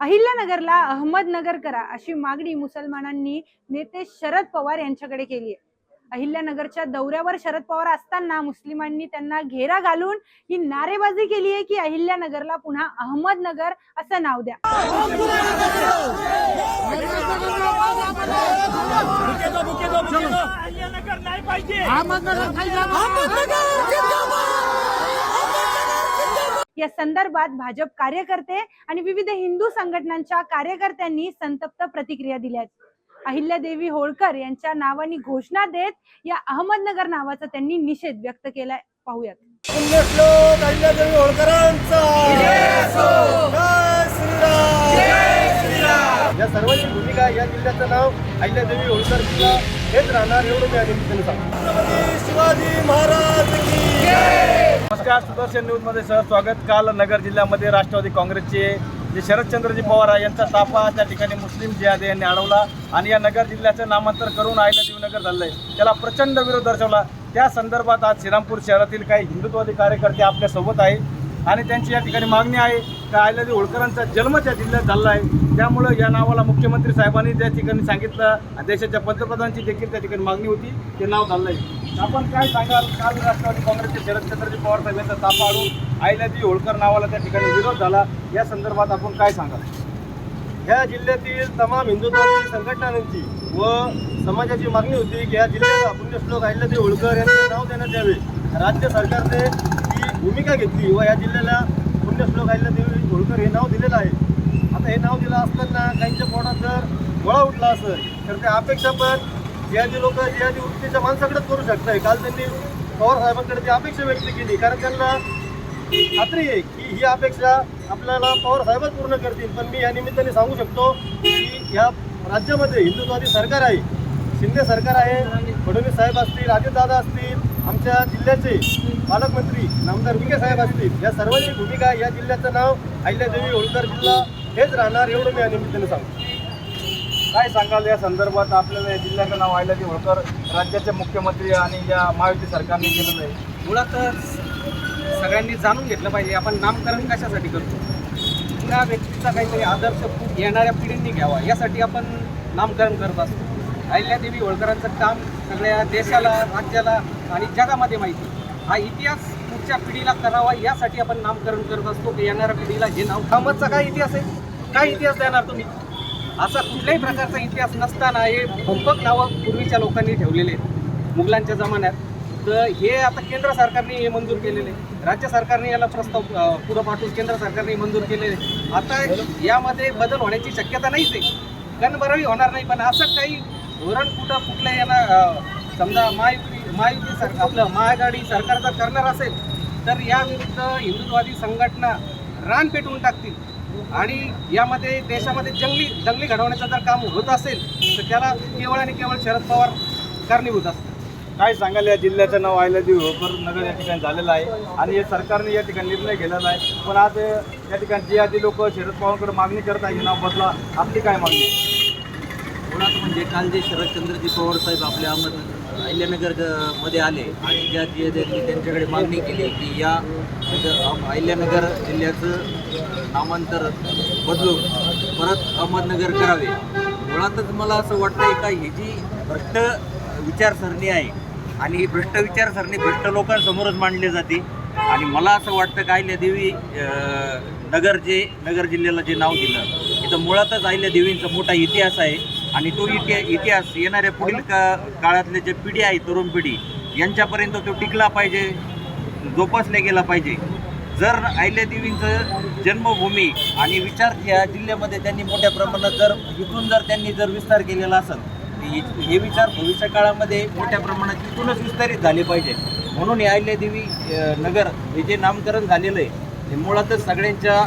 अहिल्यानगरला अहमदनगर करा अशी मागणी मुसलमानांनी नेते शरद पवार यांच्याकडे केली आहे. अहिल्यानगरच्या दौऱ्यावर शरद पवार असताना मुस्लिमांनी त्यांना घेरा घालून ही नारेबाजी केली आहे की अहिल्यानगरला पुन्हा अहमदनगर असं नाव द्या. या संदर्भात भाजप कार्यकर्ते आणि विविध हिंदू संघटनांच्या कार्यकर्त्यांनी संतप्त प्रतिक्रिया दिल्या आहेत अहिल्यादेवी होळकर यांच्या नावाने घोषणा देत या अहमदनगर नावाचा त्यांनी निषेध व्यक्त केलाय. पाहूयात. अहिल्यादेवी होळकरांचा. जय श्रीराम. या सर्वांची भूमिका या जिल्ह्याचं नाव अहिल्यादेवी होळकर हेच राहणार एवढं मी या निमित्ताने सांगतो. शिवाजी महाराज की नमस्कार सुदर्शन न्यूजमध्ये सर स्वागत. काल नगर जिल्ह्यामध्ये राष्ट्रवादी काँग्रेसचे जे शरदचंद्रजी पवार आहे यांचा ताफा त्या ठिकाणी मुस्लिम जिहादी यांनी अडवला आणि या नगर जिल्ह्याचं नामांतर करून अहिल्यादेवी नगर आहे त्याला प्रचंड विरोध दर्शवला. त्या संदर्भात आज श्रीरामपूर शहरातील काही हिंदुत्ववादी कार्यकर्ते आपल्यासोबत आहे आणि त्यांची या ठिकाणी मागणी आहे का अहिल्यादेवी होळकरांचा जन्म त्या जिल्ह्यात झाला आहे त्यामुळं या नावाला मुख्यमंत्री साहेबांनी त्या ठिकाणी सांगितलं. देशाच्या पंतप्रधानांची देखील त्या ठिकाणी मागणी होती. ते नाव झालं आहे आपण काय सांगाल? काल राष्ट्रवादी काँग्रेसचे शरदचंद्रजी पवार साहेब यांचा तापा आणून अहिल्यादेवी होळकर नावाला त्या ठिकाणी विरोध झाला या संदर्भात आपण काय सांगाल? ह्या जिल्ह्यातील तमाम हिंदुत्वाची संघटनांची व समाजाची मागणी होती की या जिल्ह्याला पुण्यश्लोक अहिल्यादेवी होळकर यांचे नाव देण्यात यावे. राज्य सरकारने ही भूमिका घेतली व या जिल्ह्याला पुण्यश्लोक अहिल्यादेवी होळकर हे नाव दिलेलं आहे. आता हे नाव दिलं असताना काहींच्या पोटात जर गोळा उठला असेल तर त्या अपेक्षा पण जिहादी लोक जिहादी वृत्तीच्या माणसाकडेच करू शकताय. काल त्यांनी पवार साहेबांकडे ती अपेक्षा व्यक्त केली. कारण त्यांना खात्री आहे की ही अपेक्षा आपल्याला पवार साहेबच पूर्ण करतील. पण मी या निमित्ताने सांगू शकतो की या राज्यामध्ये हिंदुत्वादी सरकार आहे. शिंदे सरकार आहे. फडणवीस साहेब असतील अजितदादा असतील आमच्या जिल्ह्याचे पालकमंत्री नामदार विखे साहेब असतील. या सर्वांची भूमिका या जिल्ह्याचं नाव अहिल्यादेवी होळकर जिल्हा हेच राहणार एवढं मी या निमित्ताने सांगतो. काय सांगाल या संदर्भात आपल्याला या जिल्ह्याचं नाव अहिल्यादेवी होळकर राज्याचे मुख्यमंत्री आणि या महायुती सरकारने केलेलं आहे. मुळात सगळ्यांनी जाणून घेतलं पाहिजे आपण नामकरण कशासाठी करतो? त्या व्यक्तीचा काहीतरी आदर्श येणाऱ्या पिढींनी घ्यावा यासाठी आपण नामकरण करत असतो. अहिल्यादेवी होळकरांचं काम सगळ्या देशाला राज्याला आणि जगामध्ये माहिती हा इतिहास पुढच्या पिढीला करावा यासाठी आपण नामकरण करत असतो की येणाऱ्या पिढीला हे नाव अहमदचा काय इतिहास आहे? काय इतिहास देणार तुम्ही? असा कुठल्याही प्रकारचा इतिहास नसताना हे भंपक नावं पूर्वीच्या लोकांनी ठेवलेले आहेत. मुघलांच्या जमान्यात. तर हे आता केंद्र सरकारने हे मंजूर केलेले आहे. राज्य सरकारने याला प्रस्ताव पुढं पाठवून केंद्र सरकारने मंजूर केलेले आता यामध्ये बदल होण्याची शक्यता नाहीच आहे. गणबरही होणार नाही पण असं काही धोरण कुठं कुठलं यांना समजा महायुती महायुती सर आपलं महाआघाडी सरकार जर करणार असेल तर याविरुद्ध हिंदुत्ववादी संघटना रान पेटवून टाकतील. आणि यामध्ये देशामध्ये जंगली जंगली घडवण्याचं जर काम होत असेल तर त्याला केवळ आणि केवळ शरद पवार कारणीभूत असतात. काय सांगाल या जिल्ह्याचं नाव अहिल्यादेवी होळकर नगर या ठिकाणी झालेलं आहे आणि हे सरकारने या ठिकाणी निर्णय घेतलेला आहे. पण आज या ठिकाणी जे आधी लोक शरद पवारांकडे मागणी करत आहे हे नाव बदला. आपली काय मागणी आहे? मुळात म्हणजे काल जे शरदचंद्रजी पवार साहेब आपल्या अहमद अहिल्यानगरमध्ये आले आणि ज्या जे त्यांनी त्यांच्याकडे मागणी केली की या अहिल्यानगर जिल्ह्याचं नामांतर बदलून परत अहमदनगर करावे. मुळातच मला असं वाटतंय का ही जी भ्रष्ट विचारसरणी आहे आणि ही भ्रष्ट विचारसरणी भ्रष्ट लोकांसमोरच मांडली जाते आणि मला असं वाटतं का अहिल्यादेवी नगर जे नगर जिल्ह्याला जे नाव दिलं इथं मुळातच अहिल्यादेवींचा मोठा इतिहास आहे. आणि तो इति इतिहास येणाऱ्या पुढील का काळातले जे पिढी आहे तरुण पिढी यांच्यापर्यंत तो टिकला पाहिजे जोपासला गेला पाहिजे. जर अहिल्यादेवींचं जन्मभूमी आणि विचार या जिल्ह्यामध्ये त्यांनी मोठ्या प्रमाणात जर इथून जर त्यांनी जर विस्तार केलेला असेल हे- विचार भविष्य काळामध्ये मोठ्या प्रमाणात इथूनच विस्तारित झाले पाहिजे. म्हणून हे अहिल्यादेवी नगर हे जे नामकरण झालेलं आहे हे मुळातच सगळ्यांच्या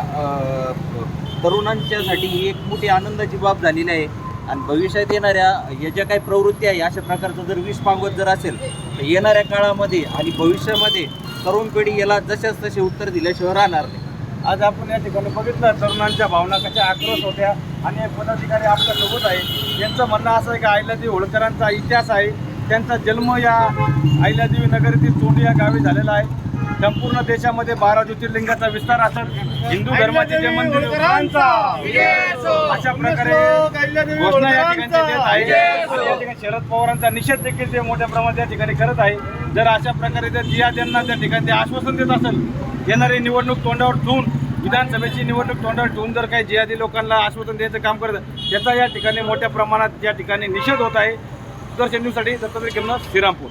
तरुणांच्यासाठी ही एक मोठी आनंदाची बाब झालेली आहे. आणि भविष्यात येणाऱ्या या ज्या काही प्रवृत्ती आहे अशा प्रकारचं जर विष पांगवत जर असेल तर येणाऱ्या काळामध्ये आणि भविष्यामध्ये तरुण पिढी याला जशाच तसे उत्तर दिल्याशिवाय राहणार नाही. आज आपण या ठिकाणी बघितलं तरुणांच्या भावना कशा आक्रोश होत्या आणि पदाधिकारी आपल्यासोबत आहे. यांचं म्हणणं असं आहे की अहिल्यादेवी होळकरांचा इतिहास आहे. त्यांचा जन्म या अहिल्यादेवी नगर येथील चोंडी या गावी झालेला आहे. संपूर्ण देशामध्ये बारा ज्योतिर्लिंगाचा विस्तार असेल. हिंदू धर्माचे जे मंदिर अशा प्रकारे घोषणा या ठिकाणी देत आहे. या ठिकाणी शरद पवारांचा निषेध देखील ते मोठ्या प्रमाणात या ठिकाणी करत आहे. जर अशा प्रकारे जर जियाद्यांना त्या ठिकाणी ते आश्वासन देत असेल येणारी निवडणूक तोंडावर ठेवून विधानसभेची निवडणूक तोंडावर ठेवून जर काही जिहादी लोकांना आश्वासन द्यायचं काम करत त्याचा या ठिकाणी मोठ्या प्रमाणात या ठिकाणी निषेध होत आहे. सुदर्शन न्यूजसाठी दत्तात्रय किंमत श्रीरामपूर.